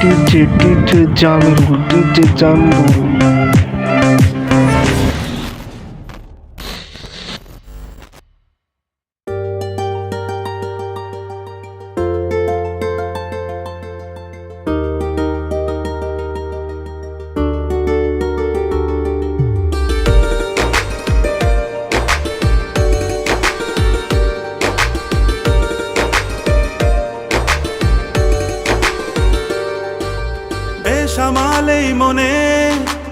DJ DJ জানব DJ জানব বেসামালেই মনে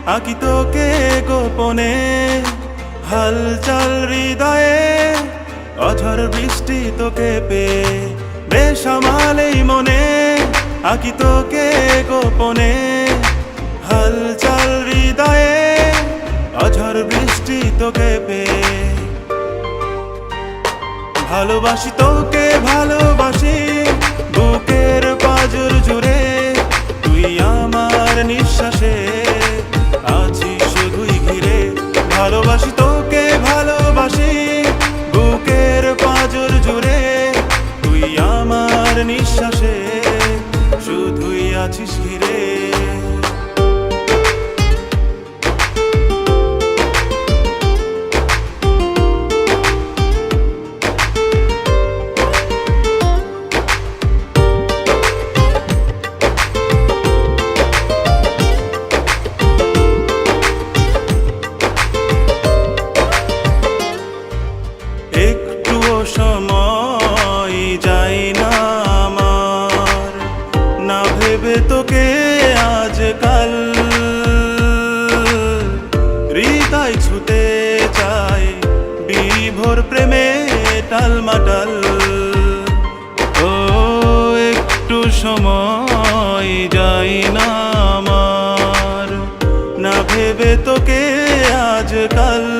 আঁকি তোকে গোপনে? হালচাল হৃদয়ে অঝর বৃষ্টি তোকে পে বেসামালেই মনে আঁকি তোকে গোপনে? হালচাল হৃদয়ে অঝর বৃষ্টি তোকে পে ভালোবাসি তোকে, ভালোবাসি নিঃশ্বাসে সময় যায় না আমার। না ভেবে তোকে আজকাল। হৃদয় ছুতে চায় বিভোর প্রেমে টালমাটাল। ও, একটু সময় যায় না আমার। না ভেবে তোকে আজকাল।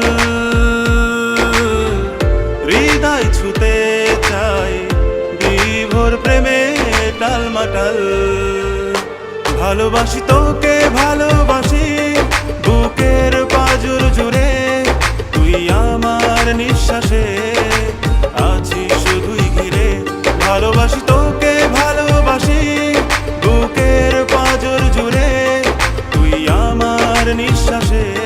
ভালোবাসি তোকে, ভালোবাসি বুকের পাজুর জুড়ে। তুই আমার নিঃশ্বাসে আছি শুধুই ঘিরে। ভালোবাসি তোকে, ভালোবাসি বুকের পাজুর জুড়ে। তুই আমার নিঃশ্বাসে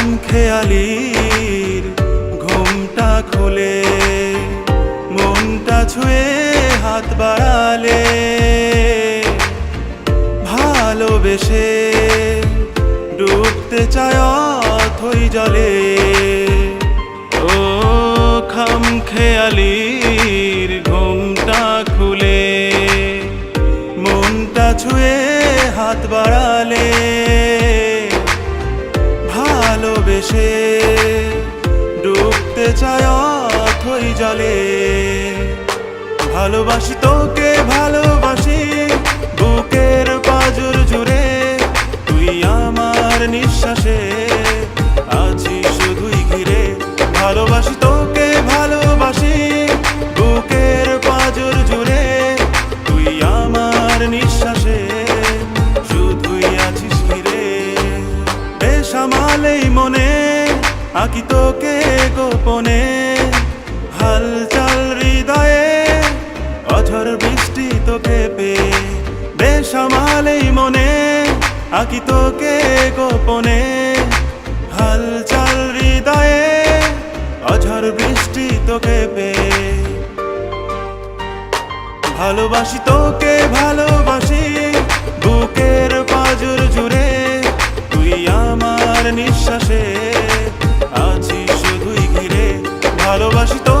খাম খেয়ালির ঘুমটা খুলে, মনটা ছুঁয়ে হাত বাড়ালে, ভালোবেসে ডুবতে চায় অথই জলে। ও খাম খেয়ালির ঘুমটা খুলে, মনটা ছুঁয়ে হাত বাড়ালে ভালোবেসে ডুবতে চায় অথই জলে। ভালোবাসি তোকে ভালোবাসি আঁকি তোকে গোপনে। হালচাল হৃদয়ে অঝর বৃষ্টি তোকে পে বেসামালেই মনে আঁকি তোকে গোপনে। হালচাল হৃদয়ে অঝর বৃষ্টি তোকে পে ভালোবাসি তোকে, ভালোবাসি বুকের পাজর জুড়ে। তুই আমার নিঃশ্বাসে ভালোবাসি তো।